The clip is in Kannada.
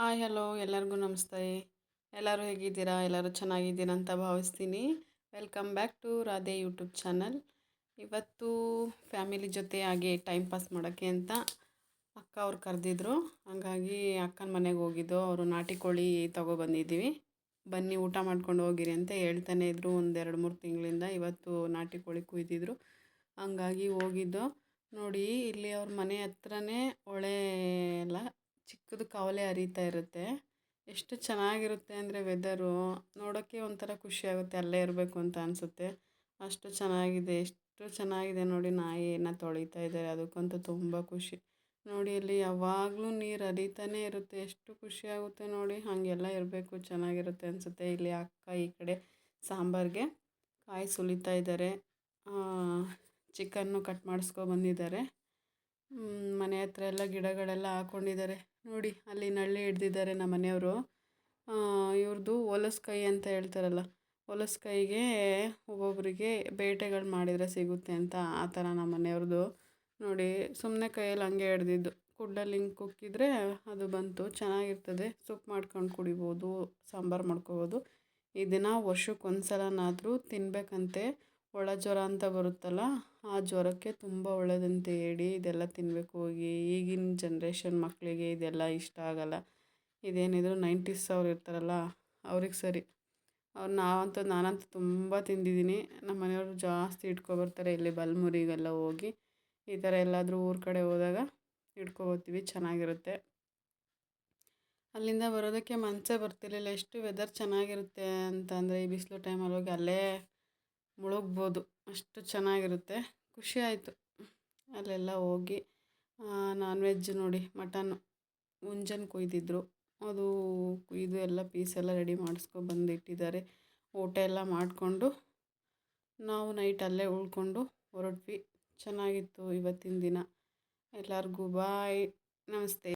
ಹಾಯ್, ಹಲೋ, ಎಲ್ಲರಿಗೂ ನಮಸ್ತೆ. ಎಲ್ಲರೂ ಹೇಗಿದ್ದೀರಾ? ಎಲ್ಲರೂ ಚೆನ್ನಾಗಿದ್ದೀರಾ ಅಂತ ಭಾವಿಸ್ತೀನಿ. Welcome back to Radhe YouTube channel ಇವತ್ತು ಫ್ಯಾಮಿಲಿ ಜೊತೆ ಹಾಗೆ ಟೈಮ್ ಪಾಸ್ ಮಾಡೋಕ್ಕೆ ಅಂತ ಅಕ್ಕ ಅವ್ರು ಕರೆದಿದ್ರು. ಹಾಗಾಗಿ ಅಕ್ಕನ ಮನೆಗೆ ಹೋಗಿದ್ದು. ಅವರು ನಾಟಿ ಕೋಳಿ ತೊಗೊಬಂದಿದ್ದೀವಿ ಬನ್ನಿ, ಊಟ ಮಾಡ್ಕೊಂಡು ಹೋಗಿರಿ ಅಂತ ಹೇಳ್ತಾನೆ ಇದ್ರು. ಒಂದೆರಡು ಮೂರು ತಿಂಗಳಿಂದ ಇವತ್ತು ನಾಟಿ ಕೋಳಿ ಕುಯ್ದಿದ್ರು. ಹಂಗಾಗಿ ಹೋಗಿದ್ದು. ನೋಡಿ, ಇಲ್ಲಿ ಅವ್ರ ಮನೆ ಹತ್ರನೇ ಹೊಳೆ ಎಲ್ಲ ಚಿಕ್ಕದು ಕಾವಲೆ ಹರಿತಾ ಇರುತ್ತೆ. ಎಷ್ಟು ಚೆನ್ನಾಗಿರುತ್ತೆ ಅಂದರೆ ವೆದರು ನೋಡೋಕ್ಕೆ ಒಂಥರ ಖುಷಿ ಆಗುತ್ತೆ, ಅಲ್ಲೇ ಇರಬೇಕು ಅಂತ ಅನಿಸುತ್ತೆ. ಅಷ್ಟು ಚೆನ್ನಾಗಿದೆ, ಎಷ್ಟು ಚೆನ್ನಾಗಿದೆ ನೋಡಿ ನಾಯಿನ ತೊಳಿತಾ ಇದ್ದಾರೆ. ಅದಕ್ಕಂತೂ ತುಂಬ ಖುಷಿ. ನೋಡಿ ಅಲ್ಲಿ ಯಾವಾಗಲೂ ನೀರು ಹರಿತಾನೇ ಇರುತ್ತೆ. ಎಷ್ಟು ಖುಷಿ ಆಗುತ್ತೆ ನೋಡಿ. ಹಾಗೆಲ್ಲ ಇರಬೇಕು, ಚೆನ್ನಾಗಿರುತ್ತೆ ಅನಿಸುತ್ತೆ. ಇಲ್ಲಿ ಅಕ್ಕ ಈ ಕಡೆ ಸಾಂಬಾರಿಗೆ ಕಾಯಿ ಸುಲಿತಾ ಇದ್ದಾರೆ. ಚಿಕನ್ನು ಕಟ್ ಮಾಡಿಸ್ಕೊ ಬಂದಿದ್ದಾರೆ. ಮನೆ ಹತ್ರ ಎಲ್ಲ ಗಿಡಗಳೆಲ್ಲ ಹಾಕ್ಕೊಂಡಿದ್ದಾರೆ ನೋಡಿ, ಅಲ್ಲಿ ನಳ್ಳಿ ಹಿಡ್ದಿದ್ದಾರೆ ನಮ್ಮ ಮನೆಯವರು. ಇವ್ರದ್ದು ಹೊಲಸ್ಕೈ ಅಂತ ಹೇಳ್ತಾರಲ್ಲ, ಹೊಲಸ್ಕೈಗೆ ಒಬ್ಬೊಬ್ಬರಿಗೆ ಬೇಟೆಗಳು ಮಾಡಿದರೆ ಸಿಗುತ್ತೆ ಅಂತ ಆ ಥರ ನಮ್ಮ ಮನೆಯವ್ರದ್ದು ನೋಡಿ ಸುಮ್ಮನೆ ಕೈಯಲ್ಲಿ ಹಂಗೆ ಹಿಡ್ದಿದ್ದು. ಕುಡ್ಡಲ್ಲಿ ಹಿಂಗೆ ಕುಕ್ಕಿದ್ರೆ ಅದು ಬಂತು, ಚೆನ್ನಾಗಿರ್ತದೆ. ಸೊಪ್ಪು ಮಾಡ್ಕೊಂಡು ಕುಡಿಬೋದು, ಸಾಂಬಾರು ಮಾಡ್ಕೋಬೋದು. ಇದನ್ನು ವರ್ಷಕ್ಕೆ ಒಂದು ಸಲನಾದರೂ ತಿನ್ನಬೇಕಂತೆ ಒಳ ಜ್ವರ ಅಂತ ಬರುತ್ತಲ್ಲ, ಆ ಜ್ವರಕ್ಕೆ ತುಂಬ ಒಳ್ಳೆಯದಂತೆ ಹೇಳಿ ಇದೆಲ್ಲ ತಿನ್ನಬೇಕು ಹೋಗಿ. ಈಗಿನ ಜನ್ರೇಷನ್ ಮಕ್ಕಳಿಗೆ ಇದೆಲ್ಲ ಇಷ್ಟ ಆಗೋಲ್ಲ. ಇದೇನಿದ್ರು ನೈಂಟೀಸ್ ಅವ್ರು ಇರ್ತಾರಲ್ಲ, ಅವ್ರಿಗೆ ಸರಿ. ಅವ್ರು ನಾವಂತೂ, ನಾನಂತೂ ತುಂಬ ತಿಂದಿದ್ದೀನಿ. ನಮ್ಮ ಮನೆಯವರು ಜಾಸ್ತಿ ಇಟ್ಕೊಬರ್ತಾರೆ ಇಲ್ಲಿ ಬಲ್ಮುರಿಗೆಲ್ಲ ಹೋಗಿ. ಈ ಥರ ಎಲ್ಲಾದರೂ ಊರ ಕಡೆ ಹೋದಾಗ ಇಟ್ಕೊಬೋತೀವಿ ಚೆನ್ನಾಗಿರುತ್ತೆ. ಅಲ್ಲಿಂದ ಬರೋದಕ್ಕೆ ಮನಸ್ಸೇ ಬರ್ತಿರಲಿಲ್ಲ. ಎಷ್ಟು ವೆದರ್ ಚೆನ್ನಾಗಿರುತ್ತೆ ಅಂತಂದರೆ ಈ ಬಿಸಿಲು ಟೈಮಲ್ಲಿ ಹೋಗಿ ಅಲ್ಲೇ ಮುಳುಗ್ಬೋದು. ಅಷ್ಟು ಚೆನ್ನಾಗಿರುತ್ತೆ. ಖುಷಿ ಆಯಿತು. ಅಲ್ಲೆಲ್ಲ ಹೋಗಿ ನಾನ್ ವೆಜ್ ನೋಡಿ, ಮಟನ್, ಮುಂಜಾನೆ ಕೊಯ್ದಿದ್ರು. ಅದು ಕುಯ್ದು ಎಲ್ಲ ಪೀಸೆಲ್ಲ ರೆಡಿ ಮಾಡಿಸ್ಕೊ ಬಂದಿಟ್ಟಿದ್ದಾರೆ. ಊಟ ಎಲ್ಲ ಮಾಡಿಕೊಂಡು, ನಾವು ನೈಟ್ ಅಲ್ಲೇ ಉಳ್ಕೊಂಡು ಹೊರಟ್ವಿ. ಚೆನ್ನಾಗಿತ್ತು ಇವತ್ತಿನ ದಿನ. ಎಲ್ಲರಿಗೂ ಬಾಯ್ ನಮಸ್ತೆ.